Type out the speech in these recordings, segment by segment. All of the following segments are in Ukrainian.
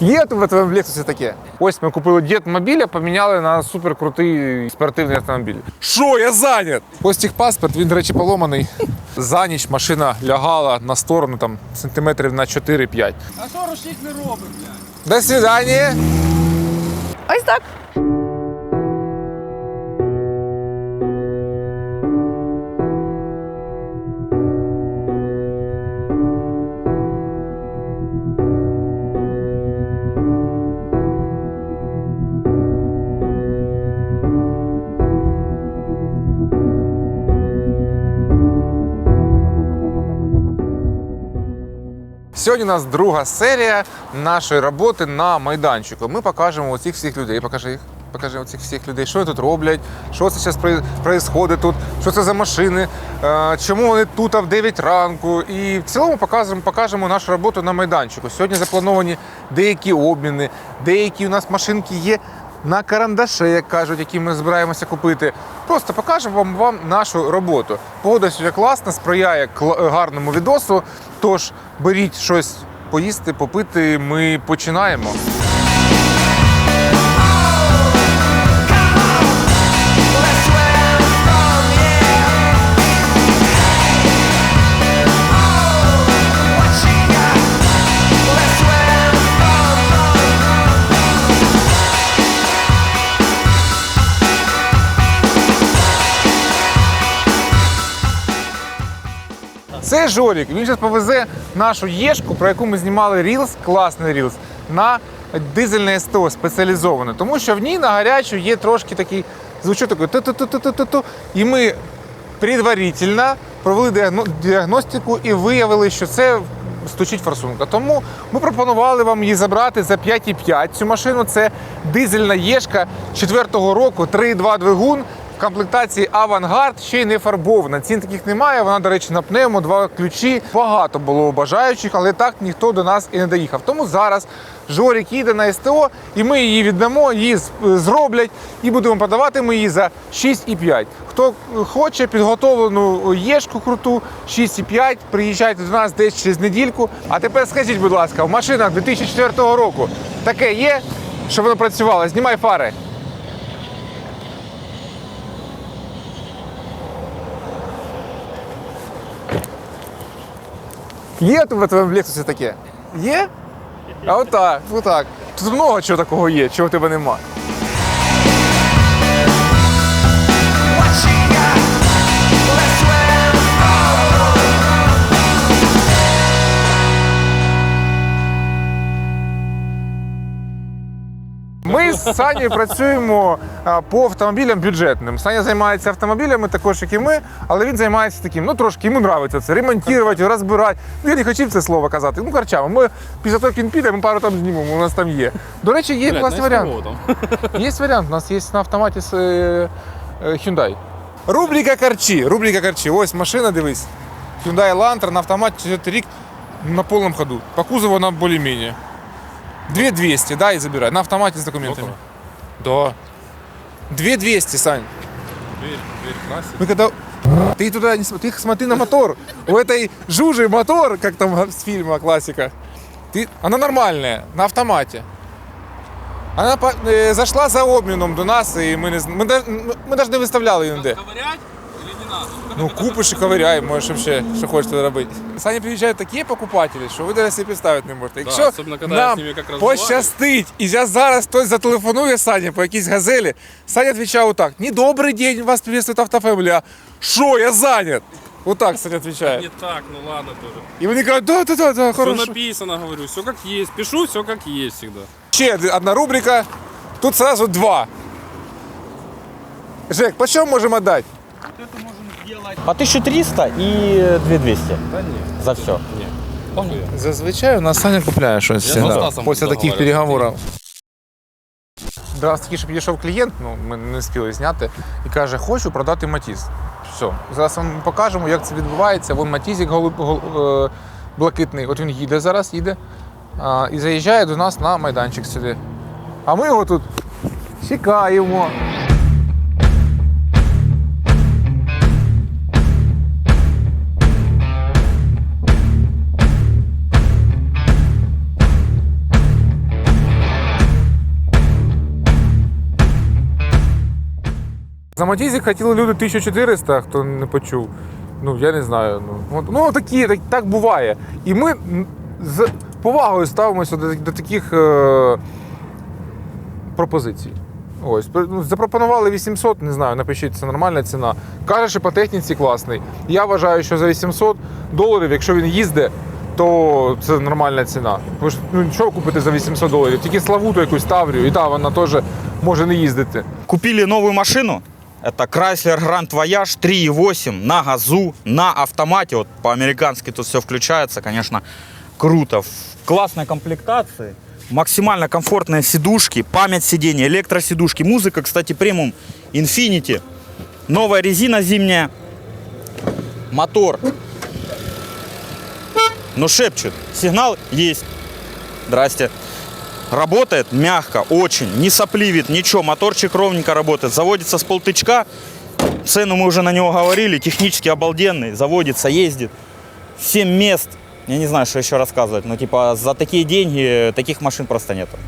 Є в твоєму Лексусі таке? Ось ми купили дєтмобіля, поміняли на суперкрутий спортивний автомобіль. Що, я зайнят? Ось техпаспорт, він, до речі, поломаний. За ніч машина лягала на сторону там сантиметрів на 4-5. А що рушник не робить, блядь? До свидання. Ось так. Сьогодні у нас друга серія нашої роботи на майданчику. Ми покажемо оцих всіх людей. Покажи їх. Покажи оцих всіх людей, що вони тут роблять, що це зараз відбувається тут, що це за машини, е, чому вони тут а в 9 ранку. І в цілому покажемо, покажемо нашу роботу на майданчику. Сьогодні заплановані деякі обміни, деякі у нас машинки є на карандаше, як кажуть, які ми збираємося купити. Просто покажемо вам, вам нашу роботу. Погода сьогодні класна, сприяє гарному відосу. Тож беріть щось поїсти, попити. Ми починаємо. Жорік. Він зараз повезе нашу єшку, про яку ми знімали рілс, класний рілс, на дизельне СТО спеціалізоване. Тому що в ній на гарячу є трошки такий звучок такий ту-ту-ту-ту-ту-ту. І ми предварительно провели діагностику і виявили, що це стучить форсунка. Тому ми пропонували вам її забрати за 5,5 цю машину. Це дизельна єшка 4-го року, 3,2 двигун. В комплектації Авангард ще й не фарбована. Цін таких немає. Вона, до речі, на пневмо, два ключі. Багато було бажаючих, але так ніхто до нас і не доїхав. Тому зараз Жорік їде на СТО, і ми її віддамо, її зроблять і будемо продавати ми її за 6,5. Хто хоче підготовлену єшку круту 6,5, приїжджайте до нас десь через недільку. А тепер скажіть, будь ласка, в машинах 2004 року таке є, щоб воно працювало? Знімай фари. Є в твоєму Лексусі таке? Є? А отак, отак. Тут много чого такого є, чого в тебе нема. З Санєю працюємо по автомобілям бюджетним. Саня займається автомобілями, також як і ми, але він займається таким. Ну трошки йому подобається це ремонтувати, розбирати. Ну, я не хотів це слово казати. Ну, корчами. Ми після того, як він піде, ми пару там знімемо. У нас там є. До речі, є Блядь, класний знаєш, варіант. Є варіант. У нас є на автоматі з е, е, Hyundai. Рубрика Карчі. Рубрика Карчі. Ось машина, дивись. Hyundai Elantra на автоматі рік на повному ходу. По кузову вона більш-менш. 2200, да, и забирай. На автомате с документами. Да. 2200, Сань. Дверь, дверь красит. Мы когда... Ты туда не смотри, ты смотри на мотор. У этой жужи мотор, как там с фильма классика. Ты... Она нормальная, на автомате. Она по- э, зашла за обміном до нас, і ми не з- ми, даже- ми навіть не виставляли її ніде. Ковырять или не надо? Ну, купиш і ковиряй, можеш вообще, що хочеш туди робити. Сані приїжджають такі покупателі, що ви навіть собі представити не можете. Якщо особливо, коли я нам з ними як розмовляю. пощастить, і я зараз хтось зателефонує Сані по якійсь газелі, Саня відповідає отак: «Не добрий день, вас приветствует автофемілі, а що, я зайнят? Отак Саня відповідає. Не так, ну ладно тоже. І вони кажуть, да, да, да, да, Все хорошо. написано, говорю, все как есть. Пишу все как есть всегда. Ще одна рубрика, тут сразу два. Жек, по чому можемо дати? По 1300 и 2200 Да нет. за все. Нет. Зазвичай у нас Саня купляє щось Я всегда, Стасом після таких переговорів. Нас тільки що підійшов клієнт, ну ми не спіли зняти, і каже, хочу продати Матіз. Все. Зараз вам покажемо, як це відбувається. Вон Матізик голуб, гол- е, блакитний. От він їде зараз, їде. А, і заїжджає до нас на майданчик сюди. А ми його тут чекаємо. За Матізік хотіли люди 1400, хто не почув. Ну, я не знаю. Ну, от, ну такі, так, так буває. І ми з повагою ставимося до, до таких е, пропозицій. Ось, ну, запропонували 800, не знаю, напишіть, це нормальна ціна. Каже, що по техніці класний. Я вважаю, що за 800 доларів, якщо він їздить, то це нормальна ціна. Ви ж ну, що ви купите за 800 доларів? Тільки славуту якусь Таврію, і та вона теж може не їздити. Купили новую машину. Это Chrysler Grand Voyage 3.8 на газу, на автомате. Вот по-американски тут все включается, конечно, круто. В классной комплектации. Максимально комфортные сидушки, память сидений, электросидушки. Музыка, кстати, премиум Infinity. Новая резина зимняя. Мотор. Ну, шепчет. Сигнал есть. Здрасте. Работает мягко, очень, не сопливит, ничего, моторчик ровненько работает, заводится с полтычка, цену мы уже на него говорили, технически обалденный, заводится, ездит, 7 мест, я не знаю, что еще рассказывать, но типа за такие деньги таких машин просто нету.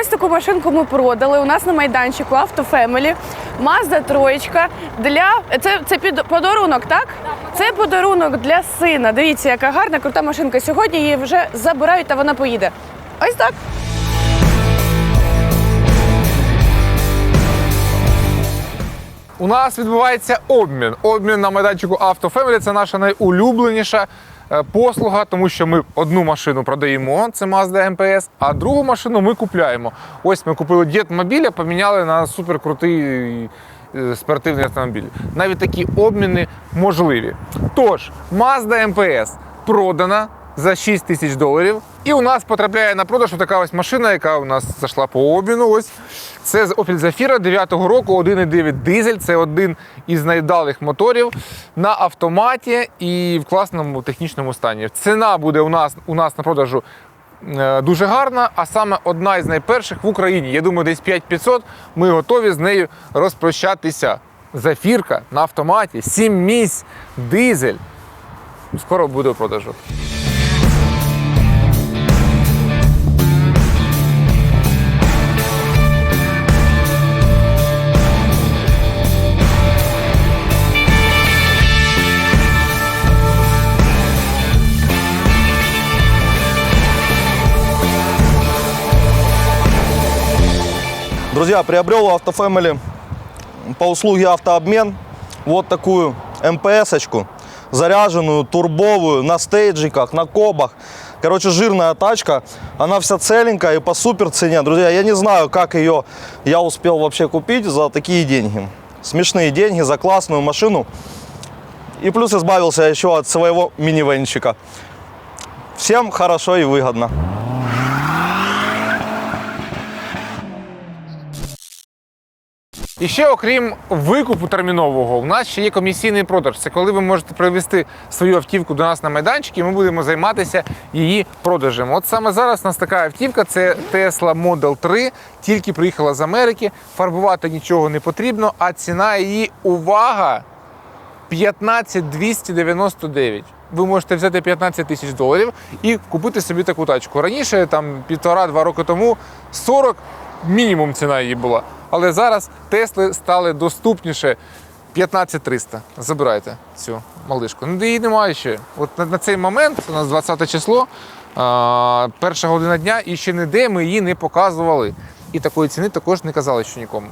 Ось таку машинку ми продали. У нас на майданчику Автофемелі. Mazda троєчка для це, це під подарунок, так? Це подарунок для сина. Дивіться, яка гарна, крута машинка. Сьогодні її вже забирають та вона поїде. Ось так. У нас відбувається обмін. Обмін на майданчику Автофемелі це наша найулюбленіша послуга, тому що ми одну машину продаємо, це Mazda MPS, а другу машину ми купляємо. Ось ми купили дітмобіля, поміняли на суперкрутий е, спортивний автомобіль. Навіть такі обміни можливі. Тож, Mazda MPS продана за 6 тисяч доларів. І у нас потрапляє на продаж така ось машина, яка у нас зайшла по обміну. Ось це Opel Zafira 9-го року, 1,9 дизель. Це один із найдалих моторів на автоматі і в класному технічному стані. Ціна буде у нас у нас на продажу. е, Дуже гарна, а саме одна із найперших в Україні. Я думаю, десь 5500. Ми готові з нею розпрощатися. Зафірка на автоматі, 7 місць, дизель. Скоро буде у продажу. Друзья, приобрел у Автофэмили по услуге автообмен вот такую МПС-очку, заряженную, турбовую, на стейджиках, на кобах. Короче, жирная тачка, она вся целенькая и по супер цене. Друзья, я не знаю, как ее я успел вообще купить за такие деньги. Смешные деньги за классную машину. И плюс избавился еще от своего минивенчика. Всем хорошо и выгодно. І ще окрім викупу термінового, у нас ще є комісійний продаж. Це коли ви можете привезти свою автівку до нас на майданчик, і ми будемо займатися її продажем. От саме зараз у нас така автівка це Tesla Model 3, тільки приїхала з Америки. Фарбувати нічого не потрібно, а ціна її увага 15 299. Ви можете взяти 15 тисяч доларів і купити собі таку тачку. Раніше, там півтора-два роки тому, 40 мінімум ціна її була. Але зараз Тесли стали доступніше 15 300. Забирайте цю малишку. Ну, її немає ще. От на, на цей момент, у нас 20 число, а, перша година дня, і ще ніде ми її не показували. І такої ціни також не казали ще нікому.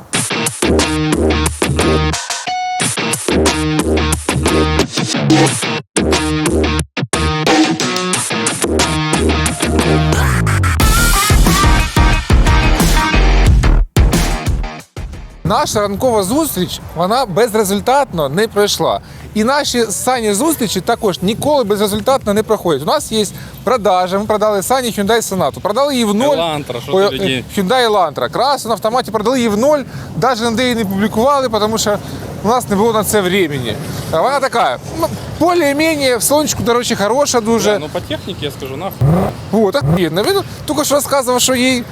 Наша ранкова зустріч вона безрезультатно не пройшла. І наші сані зустрічі також ніколи безрезультатно не проходять. У нас є продажа. Ми продали сані Hyundai Sonata. Продали її в ноль. Elantra, що ти людей? Hyundai Elantra. Красу на автоматі продали її в ноль. Навіть ніде її не публікували, тому що у нас не було на це времени. Вона така, ну, більш-менш, в сонечку, до речі, хороша дуже. Да, ну по технике я скажу, нахуй. Вот, охуенно. Він тільки що розказував, що їй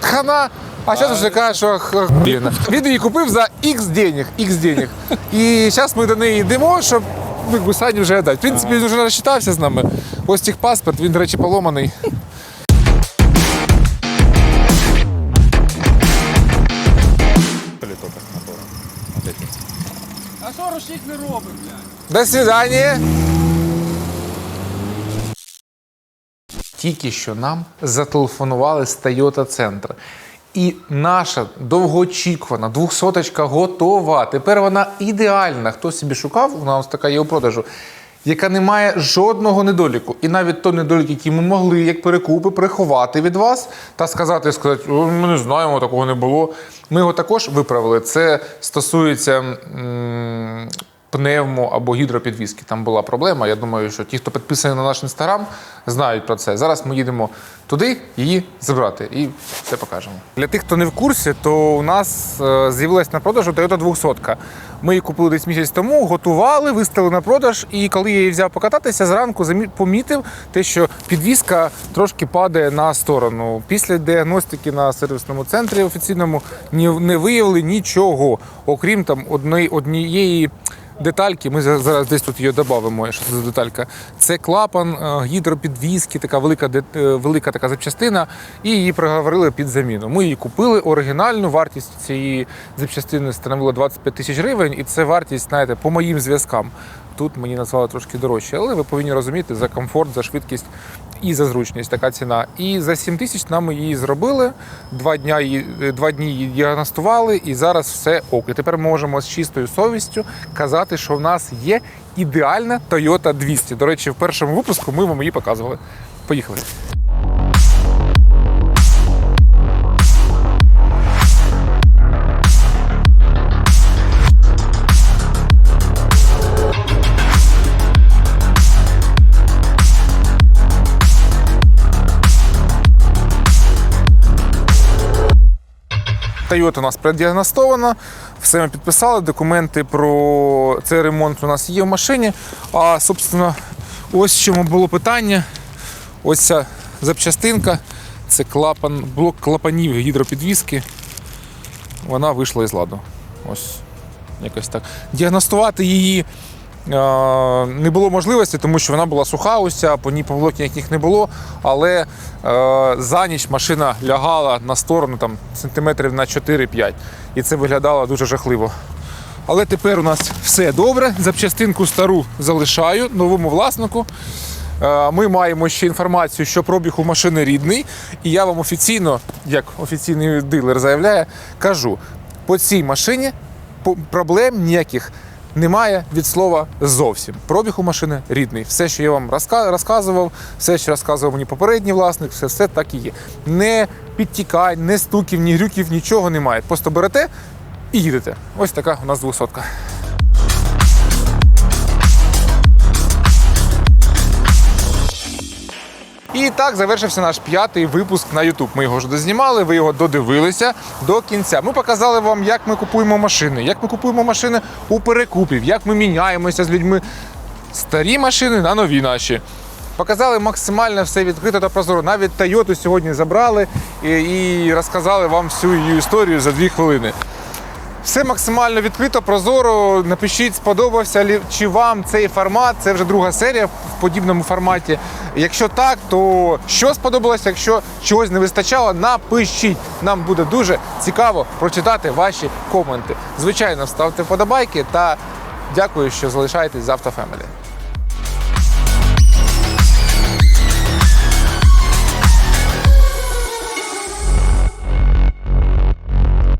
хана, а зараз вже каже, що охуенно. Він її купив за X денег, X денег. І зараз ми до неї йдемо, щоб ну, якби Сані вже дати. В принципі, він вже розчитався з нами. Ось тих паспорт, він, до речі, поломаний. А що рушник не робить, блядь? До свидання. Тільки що нам зателефонували з Toyota Центр. І наша довгоочікувана двохсоточка готова. Тепер вона ідеальна. Хто собі шукав, вона ось така є у продажу, яка не має жодного недоліку. І навіть той недолік, який ми могли як перекупи приховати від вас та сказати, сказати, ми не знаємо, такого не було. Ми його також виправили. Це стосується. м, пневмо або гідропідвізки. Там була проблема. Я думаю, що ті, хто підписаний на наш інстаграм, знають про це. Зараз ми їдемо туди її забрати і все покажемо. Для тих, хто не в курсі, то у нас е, з'явилась на продажу Toyota 200. Ми її купили десь місяць тому, готували, виставили на продаж. І коли я її взяв покататися, зранку помітив те, що підвізка трошки падає на сторону. Після діагностики на сервісному центрі офіційному не виявили нічого, окрім там однієї детальки. Ми зараз десь тут її додамо. Що це за деталька? Це клапан е, гідропідвізки, така велика е, велика така запчастина, і її проговорили під заміну. Ми її купили. Оригінальну вартість цієї запчастини становила 25 тисяч гривень, і це вартість, знаєте, по моїм зв'язкам. Тут мені назвали трошки дорожче, але ви повинні розуміти за комфорт, за швидкість і за зручність така ціна. І за 7 тисяч нам її зробили. Два дня її е, два дні її діагностували, і зараз все ок. І тепер ми можемо з чистою совістю казати, що в нас є ідеальна Toyota 200. До речі, в першому випуску ми вам її показували. Поїхали. Toyota у нас предіагностована, все ми підписали, документи про цей ремонт у нас є в машині. А, собственно, ось в чому було питання. Ось ця запчастинка, це клапан, блок клапанів гідропідвіски. Вона вийшла із ладу. Ось якось так. Діагностувати її не було можливості, тому що вона була суха, уся, по ній поволок ніяких не було. Але е, за ніч машина лягала на сторону там, сантиметрів на 4-5. І це виглядало дуже жахливо. Але тепер у нас все добре. Запчастинку стару залишаю новому власнику. Е, Ми маємо ще інформацію, що пробіг у машини рідний. І я вам офіційно, як офіційний дилер заявляє, кажу: по цій машині проблем ніяких немає від слова зовсім. Пробіг у машини рідний. Все, що я вам розка- розказував, все, що розказував мені попередній власник, все, все так і є. Не підтікань, не стуків, ні грюків, нічого немає. Просто берете і їдете. Ось така у нас двохсотка. І так завершився наш п'ятий випуск на YouTube. Ми його вже дознімали, ви його додивилися до кінця. Ми показали вам, як ми купуємо машини, як ми купуємо машини у перекупів, як ми міняємося з людьми. Старі машини на нові наші. Показали максимально все відкрито та прозоро. Навіть Toyota сьогодні забрали і, і розказали вам всю її історію за дві хвилини. Все максимально відкрито, прозоро. Напишіть, сподобався чи вам цей формат. Це вже друга серія в подібному форматі. Якщо так, то що сподобалося? Якщо чогось не вистачало, напишіть. Нам буде дуже цікаво прочитати ваші коменти. Звичайно, ставте вподобайки та дякую, що залишаєтесь з Автофемелі.